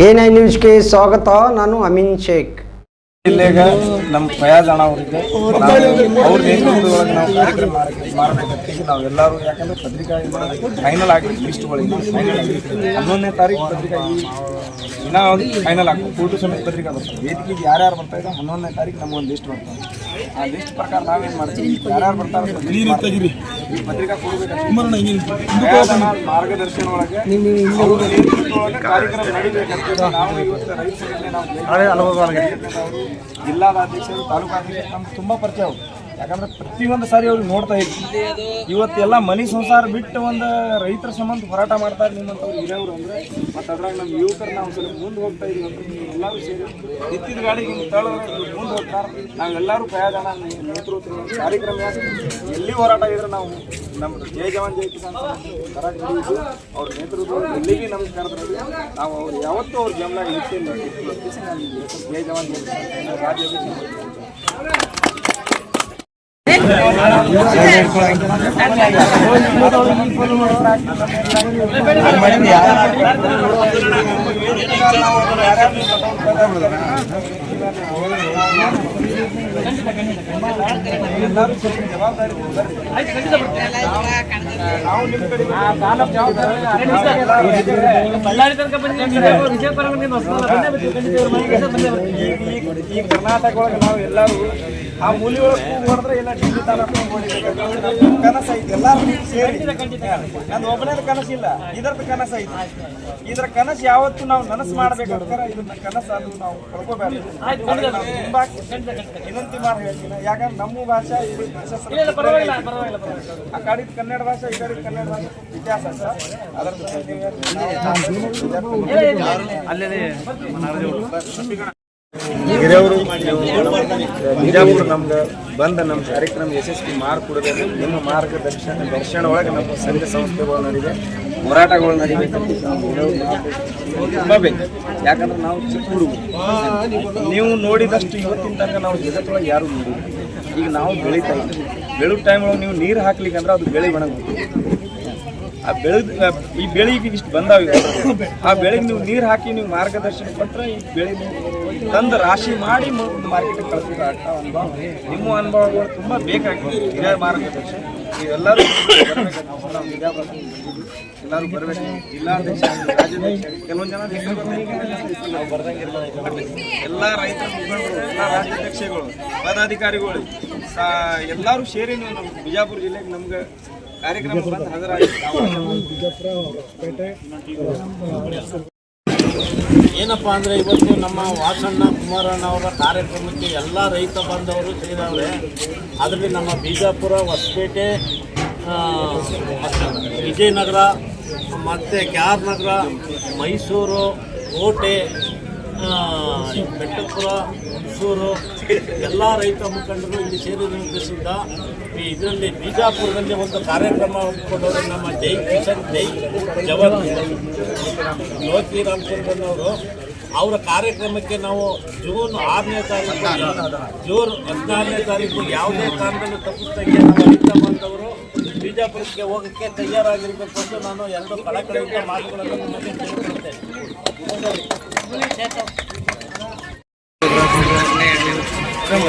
I ನ್ಯೂಸ್ಗೆ ಸ್ವಾಗತ, ನಾನು ಅಮೀನ್ ಶೇಖ್. ಜಿಲ್ಲೆಗೆ ನಮ್ಮ ಫಯಾಜ್ ಅಣ್ಣ ಅವರಿಗೆ ಅವ್ರ ನೇತೃತ್ವದೊಳಗೆ ನಾವು ಕಾರ್ಯಕ್ರಮ ಮಾಡಬೇಕಂತೀವಿ ನಾವು ಎಲ್ಲರೂ ಯಾಕಂದ್ರೆ ಪತ್ರಿಕಾ ಫೈನಲ್ ಆಗಿ ಲಿಸ್ಟ್ಗಳಿಗೆ ಫೈನಲ್ ಆಗಿ ಹನ್ನೊಂದನೇ ತಾರೀಕು ಪತ್ರಿಕಾ ಒಂದು ಫೈನಲ್ ಆಗ್ತದೆ ಫೋಟೋ ಸಮೇತ ಪತ್ರಿಕಾ ಬರ್ತದೆ. ವೇದಿಕೆಗೆ ಯಾರ್ಯಾರು ಬರ್ತಾ ಇದ್ದಾರೆ ಹನ್ನೊಂದನೇ ತಾರೀಕು ನಮ್ಗೊಂದು ಲಿಸ್ಟ್ ಬರ್ತದೆ. ಆ ಲಿಸ್ಟ್ ಪ್ರಕಾರ ನಾವೇನು ಮಾಡ್ತೀವಿ? ಯಾರ್ಯಾರು ಬರ್ತಾರೆ ಮಾರ್ಗದರ್ಶನ ಒಳಗೆ ಕಾರ್ಯಕ್ರಮ ನಡೀಬೇಕಂತ ನಾವು ಇವತ್ತು ನಾವು ಜಿಲ್ಲಾಧ್ಯಕ್ಷರು ತಾಲೂಕು ಅಧ್ಯಕ್ಷರು ನಮ್ಗೆ ತುಂಬಾ ಪರಿಚಯ ಯಾಕಂದ್ರೆ ಪ್ರತಿಯೊಂದು ಸಾರಿ ಅವ್ರಿಗೆ ನೋಡ್ತಾ ಇದ್ವಿ ಇವತ್ತೆಲ್ಲ ಮನಿ ಸಂಸಾರ ಬಿಟ್ಟು ಒಂದು ರೈತರ ಸಂಬಂಧ ಹೋರಾಟ ಮಾಡ್ತಾರೆ ನಿಮ್ಮಂಥವ್ರು ಹಿರಿಯವರು ಅಂದ್ರೆ, ಮತ್ತು ಅದ್ರಾಗ ನಮ್ಮ ಯುವಕರು ನಾವು ಸ್ವಲ್ಪ ಮುಂದೆ ಹೋಗ್ತಾ ಇದೀವಿ ಅಂತ ಎಲ್ಲರೂ ಸೇರಿ ಗಾಡಿ ಹಿಂಗೆ ತಳ್ಳೋದ್ರೆ ಮುಂದೆ ಹೋಗ್ತಾರೆ. ನಾವೆಲ್ಲರೂ ಪ್ರಯಾಣ ನೇತೃತ್ವ ಕಾರ್ಯಕ್ರಮ ಯಾಕೆ? ಎಲ್ಲಿ ಹೋರಾಟ ಇದ್ರೆ ನಾವು ನಮ್ಮ ಜಯ ಜವಾನ್ ಜಯ ಕಿಸಾನ್ ಹಿಡಿದು ಅವ್ರ ನೇತೃತ್ವ ಎಲ್ಲಿಗೆ ನಮ್ಗೆ ಕರೆದ್ರೆ ನಾವು ಅವ್ರು ಯಾವತ್ತೂ ಅವ್ರ ಜಮ್ನಾಗ ನಾನು ಜಯ ಜವಾನ್ ಜಯ ಕಿಸಾನ್. ರಾಜ್ಯಾಧ್ಯಕ್ಷ ಕರ್ನಾಟಕ ಒಳಗೆ ನಾವು ಎಲ್ಲರೂ ಆ ಮೂಲಿ ಒಳಗೆ ಹೊಡೆದ್ರೆ ಎಲ್ಲ ಡಿಗ್ರಿ ತಾಲೂಕು ಕನಸು ಐತಿ ಎಲ್ಲಾರು ಸೇರಿ. ನಂದು ಕನಸು ಕನಸಿಲ್ಲ ಇದರದ್ದು ಕನಸು ಐತಿ ಇದ್ರ ಕನಸು ಯಾವತ್ತು ನಾವು ನನಸು ಮಾಡ್ಬೇಕಾದ್ರೆ ಇದನ್ನ ಕನಸು ಅದು ನಾವು ಕಳ್ಕೋಬೇಕು ನಾವು ತುಂಬಾ ವಿನಂತಿ ಮಾಡಿ ಹೇಳ್ತೀನಿ. ಯಾಕಂದ್ರೆ ನಮ್ಮ ಭಾಷೆ ಇದು ಪರವಾಗಿಲ್ಲ ಪರವಾಗಿಲ್ಲ ಪರವಾಗಿಲ್ಲ. ಆ ಕಡಿದ ಕನ್ನಡ ಭಾಷೆ ಈ ಕಡೆ ಕನ್ನಡ ಭಾಷೆ ವ್ಯತ್ಯಾಸ ಸರ್. ಅದರ ಹಿರಿಯವರು ಬಿಜಾಪುರ ನಮ್ಗೆ ಬಂದ ನಮ್ಮ ಕಾರ್ಯಕ್ರಮ ಯಶಸ್ವಿ ಮಾಡಿಕೊಡಬೇಕು ನಿಮ್ಮ ಮಾರ್ಗದರ್ಶನ, ದರ್ಶನ ಒಳಗೆ ನಮ್ಮ ಸಂಘ ಸಂಸ್ಥೆಗಳು ನಡಿವೆ ಹೋರಾಟಗಳು ನಡಿಬೇಕಂತ ಯಾಕಂದ್ರೆ ನಾವು ಚಿಕ್ಕ ಹುಡುಗರು. ನೀವು ನೋಡಿದಷ್ಟು ಇವತ್ತಿನ ತನಕ ನಾವು ಜಗತ್ತೊಳಗೆ ಯಾರು ನೋಡಿಲ್ಲ. ಈಗ ನಾವು ಬೆಳೀತಾ ಇದ್ದೀವಿ. ಬೆಳೆ ಟೈಮ್ ಒಳಗೆ ನೀವು ನೀರು ಹಾಕ್ಲಿಕ್ಕೆ ಅಂದ್ರೆ ಅದು ಬೆಳೆ ಒಣಗುತ್ತೆ ಆ ಬೆಳೆದ ಈ ಬೆಳೆಗೆ ಇಷ್ಟು ಬಂದಾವ. ಆ ಬೆಳೆಗೆ ನೀವು ನೀರು ಹಾಕಿ ನೀವು ಮಾರ್ಗದರ್ಶನ ಕೊಟ್ಟರೆ ಈ ಬೆಳೆ ತಂದು ರಾಶಿ ಮಾಡಿ ಮಾರ್ಕೆಟ್ ಕಳಿಸೋದು ಆಟ ಅನುಭವ ನಿಮ್ಮ ಅನುಭವಗಳು ತುಂಬ ಬೇಕಾಗ್ತದೆ. ಹಿರಿಯ ಮಾರ್ಗದರ್ಶನ. ನೀವೆಲ್ಲರೂ ಎಲ್ಲರೂ ಬರಬೇಕು. ಜಿಲ್ಲಾಧ್ಯಕ್ಷ ಎಲ್ಲ ರೈತರ ಎಲ್ಲ ರಾಜ್ಯಾಧ್ಯಕ್ಷಗಳು, ಪದಾಧಿಕಾರಿಗಳು ಎಲ್ಲರೂ ಸೇರಿ ನೀವು ನಮ್ಮ ಬಿಜಾಪುರ ಜಿಲ್ಲೆಗೆ ನಮ್ಗೆ ಏನಪ್ಪ ಅಂದರೆ ಇವತ್ತು ನಮ್ಮ ವಾಸಣ್ಣ ಕುಮಾರಣ್ಣ ಅವರ ಕಾರ್ಯಕ್ರಮಕ್ಕೆ ಎಲ್ಲ ರೈತ ಬಾಂಧವರು ಸೇರಿದ್ದಾರೆ ಅದರಲ್ಲಿ ನಮ್ಮ ಬಿಜಾಪುರ, ಹೊಸಪೇಟೆ ವಿಜಯನಗರ, ಮತ್ತು ಕ್ಯಾರ್ ನಗರ, ಮೈಸೂರು, ಕೋಟೆ ಬೆಟ್ಟಪುರ ಹುಣಸೂರು ಎಲ್ಲ ರೈತ ಮುಖಂಡರು ಇಲ್ಲಿ ಸೇರಿದ ಈ ಇದರಲ್ಲಿ ಬಿಜಾಪುರದಲ್ಲಿ ಒಂದು ಕಾರ್ಯಕ್ರಮ ಹಮ್ಮಿಕೊಂಡವರು ನಮ್ಮ ಜೈ ಕಿಶನ್ ಜೈ ಜವಾನ್. ಲೋಕಿ ರಾಮಚಂದ್ರನವರು ಅವರ ಕಾರ್ಯಕ್ರಮಕ್ಕೆ ನಾವು ಜೂನ್ ಆರನೇ ತಾರೀಕು, ಜೂನ್ ಹದಿನಾರನೇ ತಾರೀಕು ಯಾವುದೇ ಕಾರಣದಲ್ಲಿ ತಪ್ಪಿಸ್ದಂಗೆ ನಮ್ಮ ರೈತ ಬಾಂಧವರು ಬಿಜಾಪುರಕ್ಕೆ ಹೋಗೋಕ್ಕೆ ತಯಾರಾಗಿರಬೇಕು ಅಂತ ನಾನು ಎರಡು ಕಳಕಳಿಯಿಂದ ಮಾತುಗಳನ್ನು ನಿಮಗೆ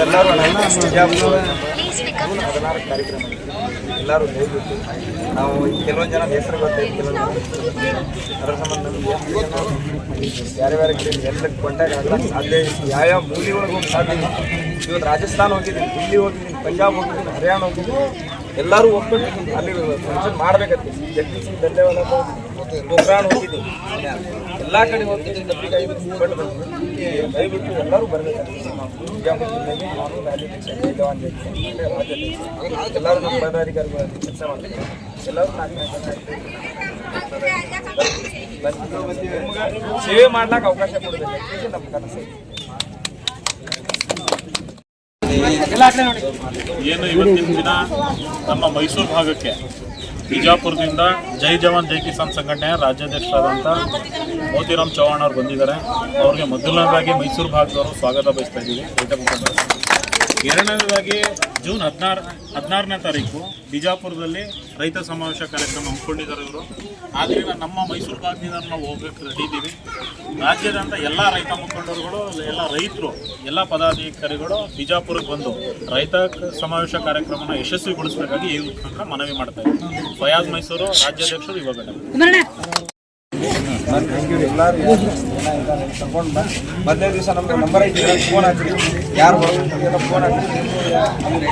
ಎಲ್ಲರೂ ಬಿಜಾಪುರ ಹದಿನಾರು ಕಾರ್ಯಕ್ರಮ. ಎಲ್ಲರೂ ದಯವಿಟ್ಟು ನಾವು ಕೆಲವೊಂದು ಜನ ಹೆಸರು ಗೊತ್ತಾಯ್ತು ಕೆಲವೊಂದು. ಅದರ ಸಂಬಂಧ ಬೇರೆ ಬೇರೆ ಕಡೆ ಎಲ್ಲ ಕಾಂಟ್ಯಾಕ್ಟ್ ಆಗಲ್ಲ. ಸಾಧ್ಯ. ಯಾವ್ಯಾವ ಮೂಲಿ ಒಳಗೆ ಹೋಗಿ ಸಾಧ್ಯ ಇವತ್ತು ರಾಜಸ್ಥಾನ ಹೋಗಿದ್ದೀನಿ. ದಿಲ್ಲಿ ಹೋಗಿದ್ದೀನಿ. ಪಂಜಾಬ್ ಹೋಗಿದ್ದೀನಿ. ಹರಿಯಾಣ ಹೋಗಿದ್ದೀನಿ. ಎಲ್ಲರೂ ಒಪ್ಪಿಟ್ಟು ಅಲ್ಲಿ ಫಂಕ್ಷನ್ ಮಾಡ್ಬೇಕಂತ. ಜಗದೀಶ್ ಸಿಂಗ್ ಪೋಖ್ರಾನ್ ಹೋಗಿದ್ದೀನಿ ಎಲ್ಲ ಕಡೆ ದಪ್ಪಿಕಾಯಿ ಕೊಟ್ಟು ಬಂದಿದ್ದೀನಿ ದಯವಿಟ್ಟು ಎಲ್ಲರೂ ಬರಬೇಕು ಎಲ್ಲರೂ ನಮ್ಮ ಪದಾಧಿಕಾರಿಗಳು ಕೆಲಸ ಎಲ್ಲರೂ ನಾಲ್ಕು. ಸೇವೆ ಮಾಡ್ಲಾಕ ಅವಕಾಶ ಕೊಡಬೇಕು. ನಮ್ಮ ಕನಸು ಏನು ಇವತ್ತಿನ ದಿನ ನಮ್ಮ ಮೈಸೂರು ಭಾಗಕ್ಕೆ ಬಿಜಾಪುರದಿಂದ ಜೈ ಜವಾನ್ ಜೈ ಕಿಸಾನ್ ಸಂಘಟನೆಯ ರಾಜ್ಯಾಧ್ಯಕ್ಷರಾದಂಥ ಮೋತಿರಾಮ್ ಚೌಹಾಣ್ ಅವರು ಬಂದಿದ್ದಾರೆ. ಅವ್ರಿಗೆ ಮೊದಲನೇದಾಗಿ ಮೈಸೂರು ಭಾಗದವರು ಸ್ವಾಗತ ಬಯಸ್ತಾ ಇದ್ದೀವಿ. ರೈತ ಮುಖಂಡರು ಎರಡನೇದಾಗಿ ಜೂನ್ ಹದಿನಾರು, ಹದಿನಾರನೇ ತಾರೀಕು ಬಿಜಾಪುರದಲ್ಲಿ ರೈತ ಸಮಾವೇಶ ಕಾರ್ಯಕ್ರಮ ಹಮ್ಮಿಕೊಂಡಿದ್ದಾರೆ ಇವರು. ಆದ್ದರಿಂದ ನಮ್ಮ ಮೈಸೂರು ಭಾಗದಿಂದ ನಾವು ಹೋಗ್ಬೇಕು ರೆಡಿ ಇದ್ದೀವಿ ರಾಜ್ಯದಂಥ ಎಲ್ಲ ರೈತ ಮುಖಂಡರುಗಳು, ಎಲ್ಲ ರೈತರು, ಎಲ್ಲ ಪದಾಧಿಕಾರಿಗಳು ಬಿಜಾಪುರಕ್ಕೆ ಬಂದು ರೈತ ಸಮಾವೇಶ ಕಾರ್ಯಕ್ರಮನ ಯಶಸ್ವಿಗೊಳಿಸಬೇಕಾಗಿ ಈ ಮುಖಾಂತರ ಮನವಿ ಮಾಡ್ತಾ ಇದ್ದೀವಿ ಫಯಾಜ್ ಮೈಸೂರು ರಾಜ್ಯಾಧ್ಯಕ್ಷರು ಯುವ ಘಟಕ ಎಲ್ಲರೂ ತಗೊಂಡು ಮೊದಲನೇ ದಿವಸ ನಮ್ಗೆ ನಂಬರ್ ಐತಿ ಫೋನ್ ಹಾಕಿ ಯಾರು ಬರ್ಬೇಕು ಫೋನ್ ಹಾಕ್ರಿ.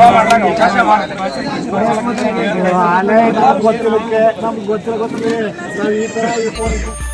ಬೇರೆ ಬೇರೆ ಗೊತ್ತಿಲ್ಲ ಗೊತ್ತಿಲ್ಲ ನಾವು ಈ ತರ